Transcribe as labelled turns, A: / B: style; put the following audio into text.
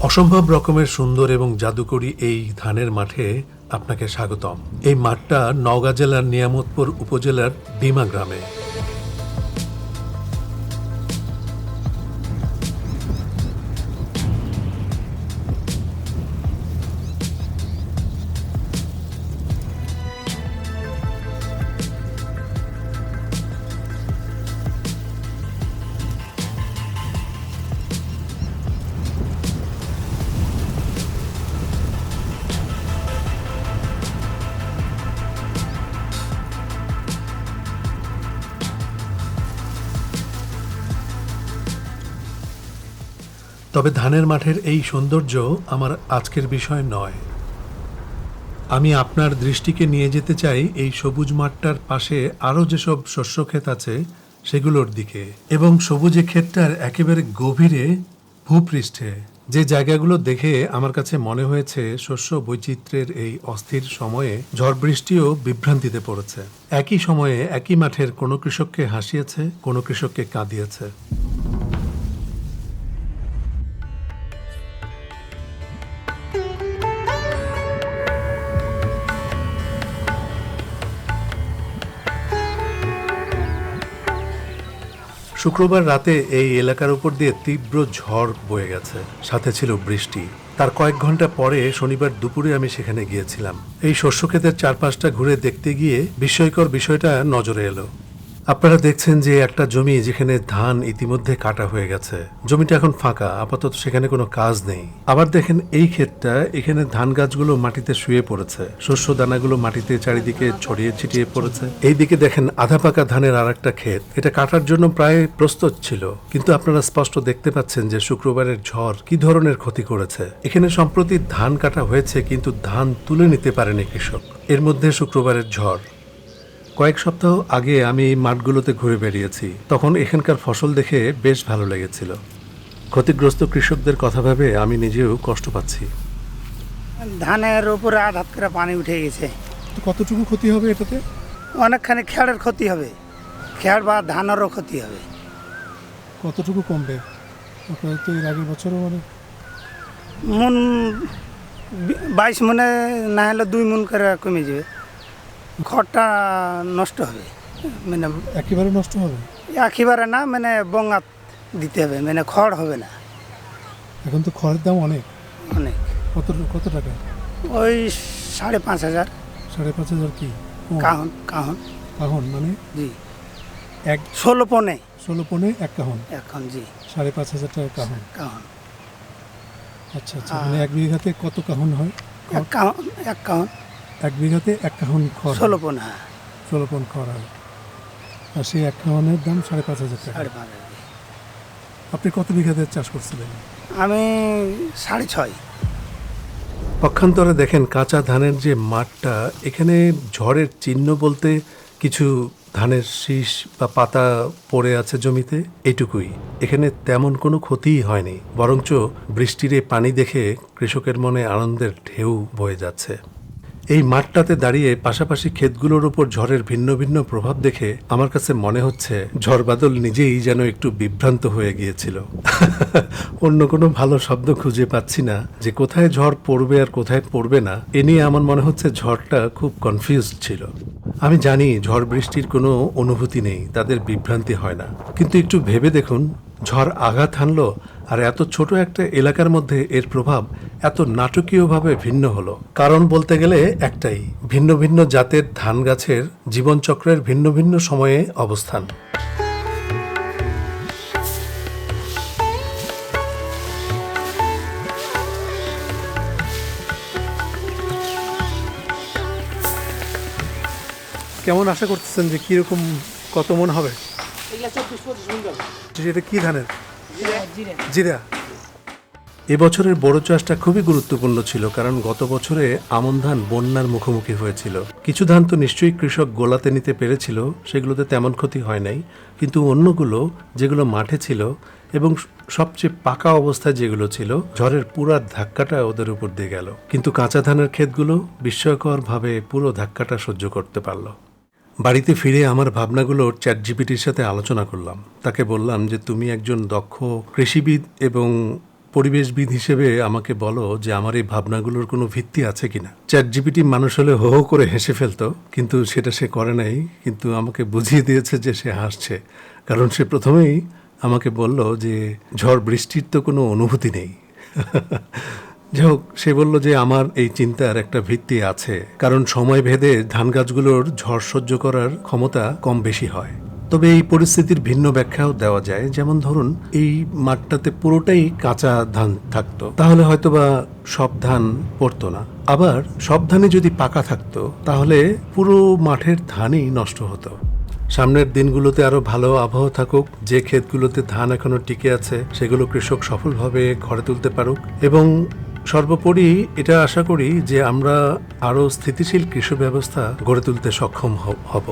A: অসম্ভব রকমের সুন্দর এবং জাদুকরি এই ধানের মাঠে আপনাকে স্বাগতম। এই মাঠটা নওগাঁ জেলার নিয়ামতপুর উপজেলার ডিমা গ্রামে। তবে ধানের মাঠের এই সৌন্দর্য আমার আজকের বিষয় নয়। আমি আপনার দৃষ্টিকে নিয়ে যেতে চাই এই সবুজ মাঠটার পাশে আরও যেসব শস্য ক্ষেত আছে সেগুলোর দিকে এবং সবুজে ক্ষেতটার একেবারে গভীরে ভূপৃষ্ঠে। যে জায়গাগুলো দেখে আমার কাছে মনে হয়েছে শস্য বৈচিত্র্যের এই অস্থির সময়ে ঝড় বৃষ্টিও বিভ্রান্তিতে পড়েছে। একই সময়ে একই মাঠের কোনো কৃষককে হাসিয়েছে, কোনো কৃষককে কাঁদিয়েছে। শুক্রবার রাতে এই এলাকার উপর দিয়ে তীব্র ঝড় বয়ে গেছে। সাথে ছিল বৃষ্টি। তার কয়েক ঘণ্টা পরে শনিবার দুপুরে আমি সেখানে গিয়েছিলাম। এই শস্যক্ষেতের চারপাশটা ঘুরে দেখতে গিয়ে বিস্ময়কর বিষয়টা নজরে এলো। আপনারা দেখছেন যে একটা জমি যেখানে ধান ইতিমধ্যে কাটা হয়ে গেছে। জমিটা এখন ফাঁকা, আপাতত সেখানে কোনো কাজ নেই। আবার দেখেন এই ক্ষেতটা, এখানে ধান গাছগুলো মাটিতে শুয়ে পড়েছে। শস্য দানাগুলো মাটিতে চারিদিকে ছড়িয়ে ছিটিয়ে পড়েছে। এইদিকে দেখেন আধা পাকা ধানের আর একটা ক্ষেত। এটা কাটার জন্য প্রায় প্রস্তুত ছিল। কিন্তু আপনারা স্পষ্ট দেখতে পাচ্ছেন যে শুক্রবারের ঝড় কি ধরনের ক্ষতি করেছে। এখানে সম্প্রতি ধান কাটা হয়েছে, কিন্তু ধান তুলে নিতে পারেনি কৃষক। এর মধ্যে শুক্রবারের ঝড়। কয়েক সপ্তাহ আগে আমি এই মাঠগুলোতে ঘুরে বেরিয়েছি তখন এখানকার ফসল দেখে বেশ ভালো লেগেছিল। ক্ষতিগ্রস্ত কৃষকদের কথা ভেবে আমি নিজেও কষ্ট পাচ্ছি।
B: ধানের উপরে আধ হাত করে পানি উঠে গেছে।
C: তো কতটুকু ক্ষতি হবে এটাতে?
B: অনেকখানি খেয়ারের ক্ষতি হবে। খেয়ার বা ধানেরও ক্ষতি হবে।
C: কতটুকু কমবে? আপনার তো এর আগের বছরও মানে
B: মন বাইশ মনে না হলে দুই মন করে কমে যাবে। খড়টা নষ্ট হবে। মানে
C: একেবারে নষ্ট হবে?
B: একেবারে না মানে বঙ্গাত দিতে হবে মানে খড় হবে না।
C: এখন তো খড়ের দাম অনেক।
B: অনেক।
C: কত কত টাকা?
B: ওই সাড়ে পাঁচ হাজার।
C: সাড়ে পাঁচ হাজার কি?
B: কাহন কাহন।
C: কাহন মানে?
B: জি।
C: এক
B: ষোলো পনে।
C: ষোলো পনে এক কাহন?
B: এখন জি।
C: সাড়ে পাঁচ হাজার টাকা কাহন।
B: কাহন।
C: আচ্ছা আচ্ছা মানে এক বিঘাতে কত কাহন হয়?
B: এক কাহন এক কাহন।
C: এক বিঘাতে এক কাহন খড়।
B: ষোলো পনে হ্যাঁ।
C: ষোলো পন খড় হয়। আর সেই এক কাহনের দাম সাড়ে পাঁচ হাজার টাকা।
B: সাড়ে পাঁচ হাজার।
C: আপনি কত বিঘাতে চাষ করছিলেন?
B: আমি সাড়ে ছয়।
A: পক্ষান্তরে দেখেন কাঁচা ধানের যে মাঠটা এখানে ঝড়ের চিহ্ন বলতে কিছু ধানের শীষ বা পাতা পড়ে আছে জমিতে এটুকুই। এখানে তেমন কোনো ক্ষতিই হয়নি বরঞ্চ বৃষ্টির এই পানি দেখে কৃষকের মনে আনন্দের ঢেউ বয়ে যাচ্ছে। এই মাঠটাতে দাঁড়িয়ে পাশাপাশি ক্ষেতগুলোর উপর ঝড়ের ভিন্ন ভিন্ন প্রভাব দেখে আমার কাছে মনে হচ্ছে ঝড় বাদল নিজেই যেন একটু বিভ্রান্ত হয়ে গিয়েছিল। অন্য কোনো ভালো শব্দ খুঁজে পাচ্ছি না যে কোথায় ঝড় পড়বে আর কোথায় পড়বে না, এ নিয়ে আমার মনে হচ্ছে ঝড়টা খুব কনফিউজড ছিল। আমি জানি ঝড় বৃষ্টির কোনো অনুভূতি নেই, তাদের বিভ্রান্তি হয় না। কিন্তু একটু ভেবে দেখুন, ঝড় আঘাত হানলো আর এত ছোট একটা এলাকার মধ্যে এর প্রভাব এত নাটকীয়ভাবে ভিন্ন হলো। কারণ বলতে গেলে একটাই ভিন্ন ভিন্ন জাতের ধান গাছের জীবনচক্রের ভিন্ন ভিন্ন সময়ে অবস্থান।
C: কেমন আশা করতেছেন যে কীরকম কত মন হবে? এটা কি ধানের? জিরা।
A: এবছরের বড় চাষটা খুবই গুরুত্বপূর্ণ ছিল কারণ গত বছরে আমন ধান বন্যার মুখোমুখি হয়েছিল। কিছু ধান তো নিশ্চয়ই কৃষক গোলাতে নিতে পেরেছিল সেগুলোতে তেমন ক্ষতি হয় নাই। কিন্তু অন্যগুলো যেগুলো মাঠে ছিল এবং সবচেয়ে পাকা অবস্থায় যেগুলো ছিল ঝড়ের পুরো ধাক্কাটা ওদের উপর দিয়ে গেল। কিন্তু কাঁচা ধানের ক্ষেতগুলো বিস্ময়করভাবে পুরো ধাক্কাটা সহ্য করতে পারল। বাড়িতে ফিরে আমার ভাবনাগুলোর চ্যাট জিপিটির সাথে আলোচনা করলাম। তাকে বললাম যে, তুমি একজন দক্ষ কৃষিবিদ এবং পরিবেশবিদ হিসেবে আমাকে বলো যে, আমার এই ভাবনাগুলোর কোনো ভিত্তি আছে কিনা? চ্যাট জিপিটি মানুষ হলে হো হো করে হেসে ফেলতো, কিন্তু সেটা সে করে নাই, কিন্তু আমাকে বুঝিয়ে দিয়েছে যে, সে হাসছে। কারণ সে প্রথমেই আমাকে বলল যে, ঝড় বৃষ্টির তো কোনো অনুভূতি নেই। যাই হোক সে বলল যে আমার এই চিন্তার একটা ভিত্তি আছে, কারণ সময় ভেদে ধান গাছগুলোর ঝড় সহ্য করার ক্ষমতা কম বেশি হয়। তবে এই পরিস্থিতির ভিন্ন ব্যাখ্যাও দেওয়া যায়, যেমন ধরুন, এই মাঠটাতে পুরোটাই কাঁচা ধান থাকতো, তাহলে হয়তোবা সব ধান পড়তো না। আবার সব ধানে যদি পাকা থাকতো, তাহলে পুরো মাঠের ধানই নষ্ট হতো। সামনের দিনগুলোতে আরও ভালো আবহাওয়া থাকুক, যে ক্ষেতগুলোতে ধান এখনও টিকে আছে, সেগুলো কৃষক সফলভাবে ঘরে তুলতে পারুক, এবং সর্বোপরি এটা আশা করি যে আমরা আরও স্থিতিশীল কৃষি ব্যবস্থা গড়ে তুলতে সক্ষম হব।